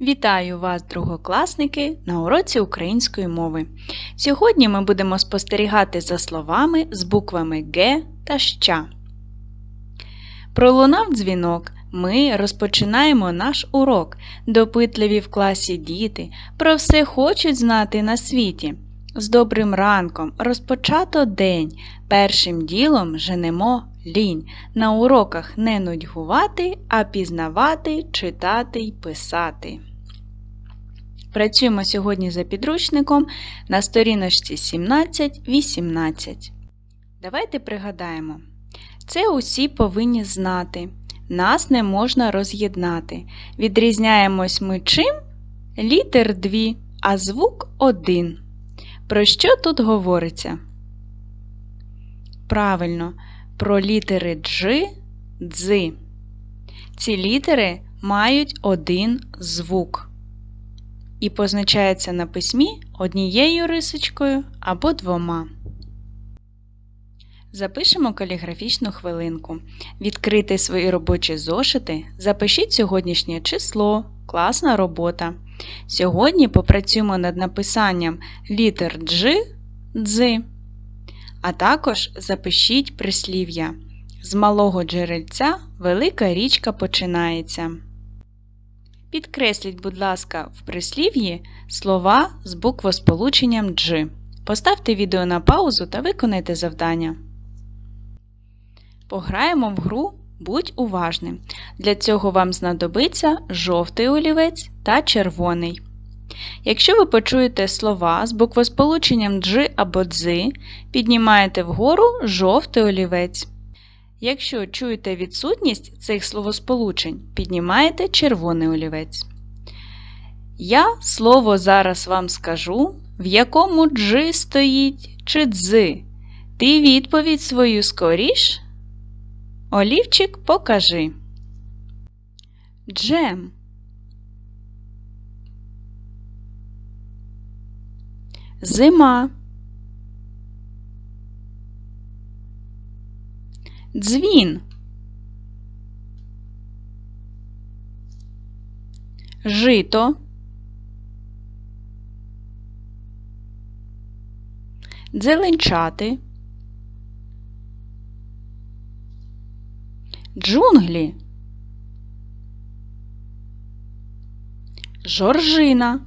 Вітаю вас, другокласники, на уроці української мови. Сьогодні ми будемо спостерігати за словами з буквами Г та Щ. Пролунав дзвінок. Ми розпочинаємо наш урок. Допитливі в класі діти про все хочуть знати на світі. З добрим ранком розпочато день. Першим ділом женемо лінь. На уроках не нудьгувати, а пізнавати, читати й писати. Працюємо сьогодні за підручником на сторіночці 17-18. Давайте пригадаємо. Це усі повинні знати. Нас не можна роз'єднати. Відрізняємось ми чим? Літер дві, а звук один. Про що тут говориться? Правильно, про літери дж, дзи. Ці літери мають один звук і позначається на письмі однією рисочкою або двома. Запишемо каліграфічну хвилинку. Відкрити свої робочі зошити, запишіть сьогоднішнє число, класна робота. Сьогодні попрацюємо над написанням літер дж, дзи. А також запишіть прислів'я. З малого джерельця велика річка починається. Підкресліть, будь ласка, в прислів'ї слова з буквосполученням дж. Поставте відео на паузу та виконайте завдання. Пограємо в гру Будь уважним. Для цього вам знадобиться жовтий олівець та червоний. Якщо ви почуєте слова з буквосполученням дж або дзи, піднімаєте вгору жовтий олівець. Якщо чуєте відсутність цих словосполучень, піднімаєте червоний олівець. Я слово зараз вам скажу, в якому джи стоїть чи дзи. Ти відповідь свою скоріш. Олівчик покажи. Джем. Зима. Дзвін. Жито. Дзеленчати. Джунглі. Жоржина.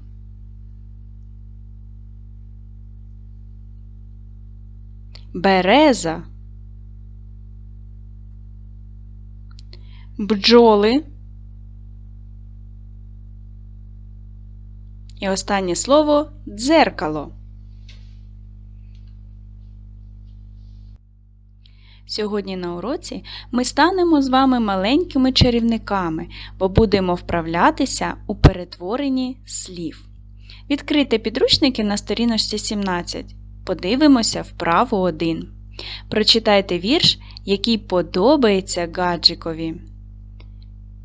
Береза. Бджоли. І останнє слово дзеркало. Сьогодні на уроці ми станемо з вами маленькими чарівниками, бо будемо вправлятися у перетворенні слів. Відкрийте підручники на сторіночці 17. Подивимося вправо 1. Прочитайте вірш, який подобається гаджикові.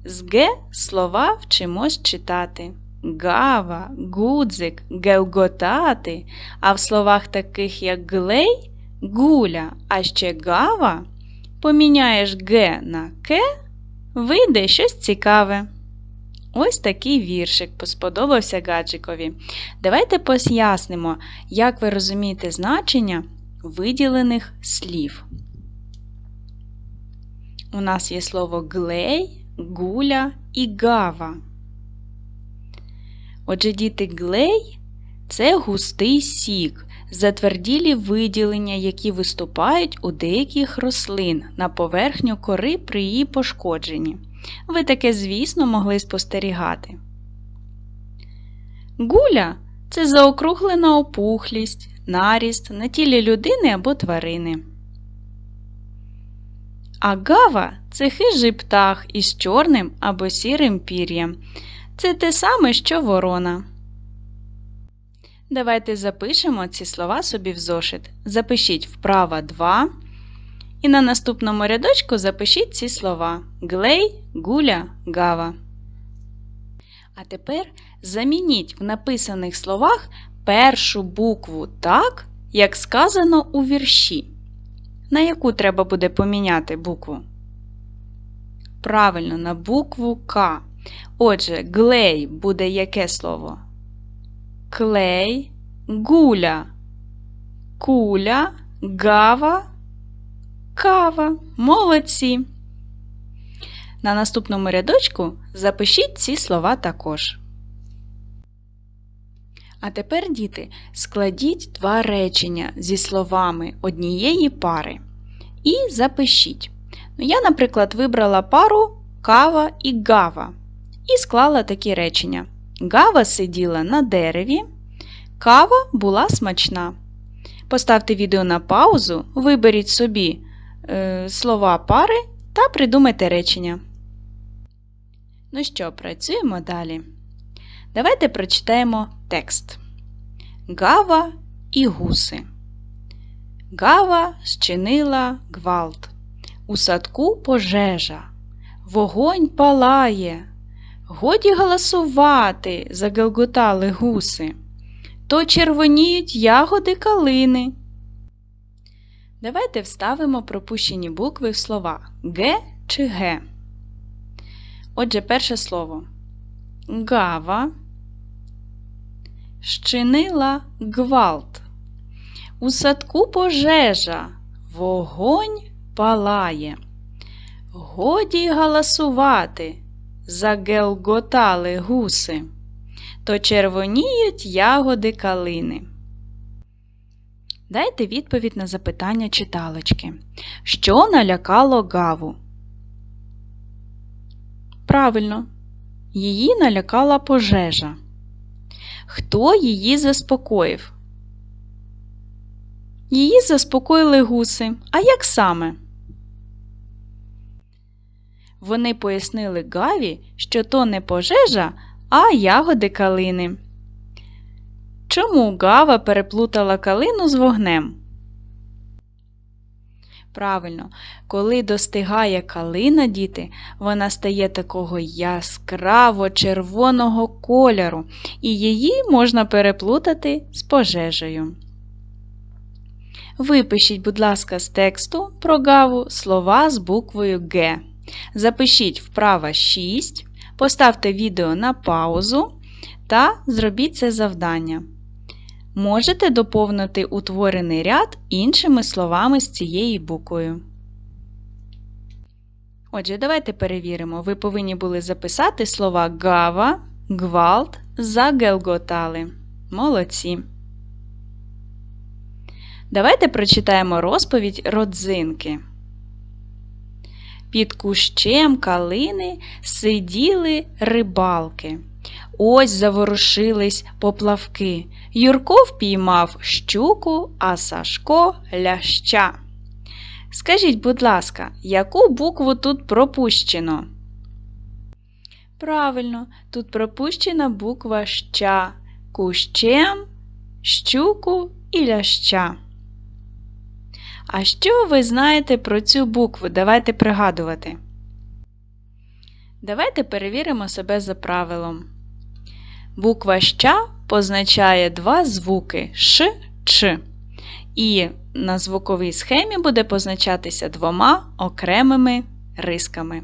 З Г слова вчимось читати. Гава, гудзик, гелготати, а в словах таких як глей, гуля, а ще гава, поміняєш Г на К, вийде щось цікаве. Ось такий віршик сподобався гаджикові. Давайте пояснимо, як ви розумієте значення виділених слів. У нас є слово глей гуля і гава. Отже, діти глей це густий сік, затверділі виділення, які виступають у деяких рослин на поверхню кори при її пошкодженні. Ви таке, звісно, могли спостерігати. Гуля це заокруглена опухлість, наріст на тілі людини або тварини. А гава це хижий птах із чорним або сірим пір'ям. Це те саме, що ворона. Давайте запишемо ці слова собі в зошит. Запишіть вправа 2. І на наступному рядочку запишіть ці слова глей, гуля, гава. А тепер замініть в написаних словах першу букву так, як сказано у вірші. На яку треба буде поміняти букву? Правильно, на букву К. Отже, глей буде яке слово? Клей, гуля, куля, гава, кава. Молодці. На наступному рядочку запишіть ці слова також. А тепер, діти, складіть два речення зі словами однієї пари і запишіть. Я, наприклад, вибрала пару кава і гава і склала такі речення. Гава сиділа на дереві, кава була смачна. Поставте відео на паузу, виберіть собі е, слова пари та придумайте речення. Ну що, працюємо далі. Давайте прочитаємо текст. Гава і гуси. Гава зчинила гвалт. У садку пожежа. Вогонь палає. Годі галасувати, загелготали гуси. То червоніють ягоди калини. Давайте вставимо пропущені букви в слова Г чи Г. Отже, перше слово. Гава щинила гвалт. У садку пожежа, вогонь палає. Годі галасувати, загелготали гуси, то червоніють ягоди калини. Дайте відповідь на запитання читалочки. Що налякало гаву? Правильно, її налякала пожежа. Хто її заспокоїв? Її заспокоїли гуси. А як саме? Вони пояснили Гаві, що то не пожежа, а ягоди калини. Чому Гава переплутала калину з вогнем? Правильно, коли достигає калина, діти, вона стає такого яскраво червоного кольору, і її можна переплутати з пожежею. Випишіть, будь ласка, з тексту про гаву слова з буквою Г. Запишіть вправа 6, поставте відео на паузу та зробіть це завдання. Можете доповнити утворений ряд іншими словами з цією буквою. Отже, давайте перевіримо. Ви повинні були записати слова гава, гвалт, загелготали. Молодці. Давайте прочитаємо розповідь родзинки. Під кущем калини сиділи рибалки. Ось заворушились поплавки. Юрко впіймав щуку, а Сашко ляща. Скажіть, будь ласка, яку букву тут пропущено? Правильно, тут пропущена буква ща. Кущем, щуку і ляща. А що ви знаєте про цю букву? Давайте пригадувати. Давайте перевіримо себе за правилом. Буква ща позначає два звуки Ш, Ч. І на звуковій схемі буде позначатися двома окремими рисками.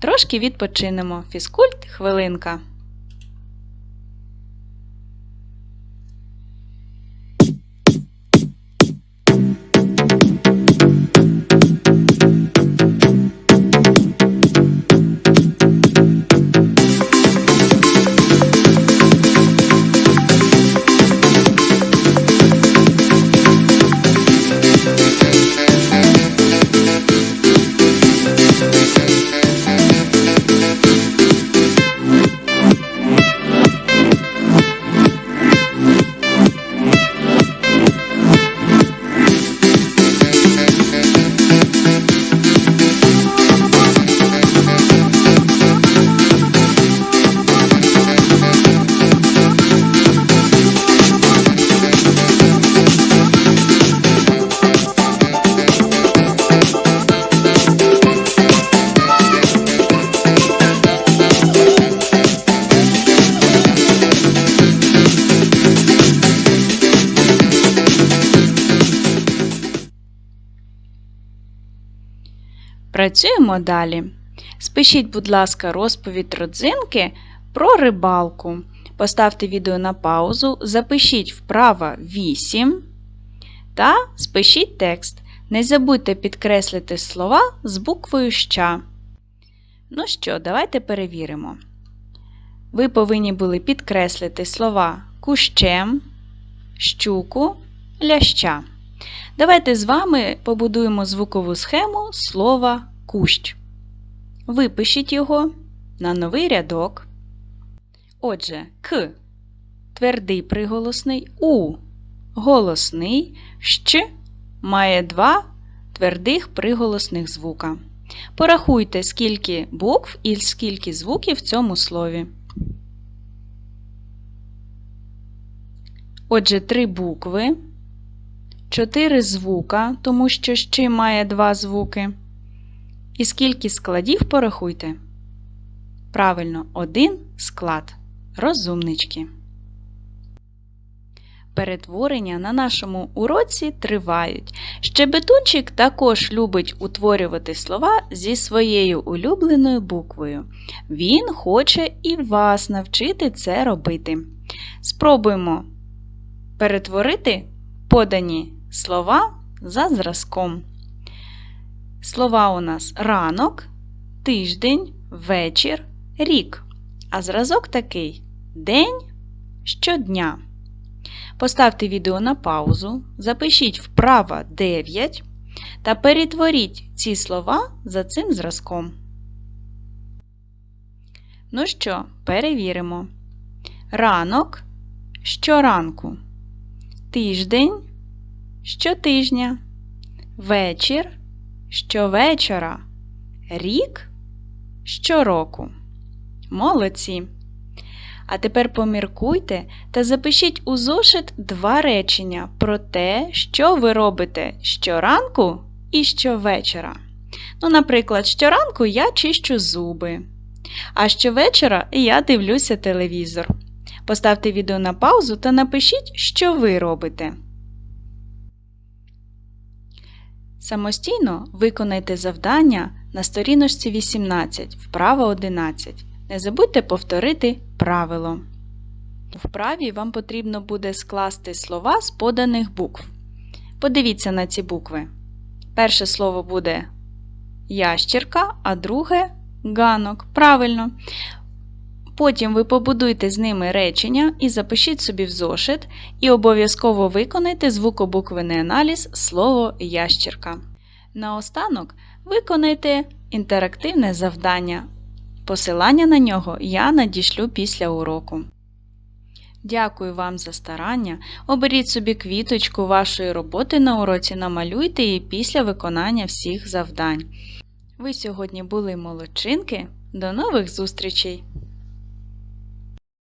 Трошки відпочинемо. Фізкульт хвилинка. Працюємо далі. Спишіть, будь ласка, розповідь родзинки про рибалку. Поставте відео на паузу, запишіть вправо 8 та спишіть текст. Не забудьте підкреслити слова з буквою ща. Ну що, давайте перевіримо. Ви повинні були підкреслити слова кущем, щуку, ляща. Давайте з вами побудуємо звукову схему слова кущ. Випишіть його на новий рядок. Отже, К твердий приголосний, У голосний, Щ має два твердих приголосних звука. Порахуйте, скільки букв і скільки звуків в цьому слові. Отже, три букви, чотири звука, тому що ще має два звуки. І скільки складів порахуйте. Правильно, один склад. Розумнички. Перетворення на нашому уроці тривають. Щебетунчик також любить утворювати слова зі своєю улюбленою буквою. Він хоче і вас навчити це робити. Спробуємо перетворити подані слова за зразком. Слова у нас ранок, тиждень, вечір, рік. А зразок такий день щодня. Поставте відео на паузу, запишіть вправо 9 та перетворіть ці слова за цим зразком. Ну що, перевіримо. Ранок щоранку. Тиждень щотижня. Вечір щовечора. Рік щороку. Молодці! А тепер поміркуйте та запишіть у зошит два речення про те, що ви робите щоранку і щовечора. Ну, наприклад, щоранку я чищу зуби, а щовечора я дивлюся телевізор. Поставте відео на паузу та напишіть, що ви робите. Самостійно виконайте завдання на сторіночці 18, вправа 11. Не забудьте повторити правило. Вправі вам потрібно буде скласти слова з поданих букв. Подивіться на ці букви. Перше слово буде ящерка, а друге ганок. Правильно. Потім ви побудуйте з ними речення і запишіть собі в зошит, і обов'язково виконайте звукобуквений аналіз слово ящерка. Наостанок виконайте інтерактивне завдання. Посилання на нього я надішлю після уроку. Дякую вам за старання. Оберіть собі квіточку вашої роботи на уроці, намалюйте її після виконання всіх завдань. Ви сьогодні були молодчинки. До нових зустрічей!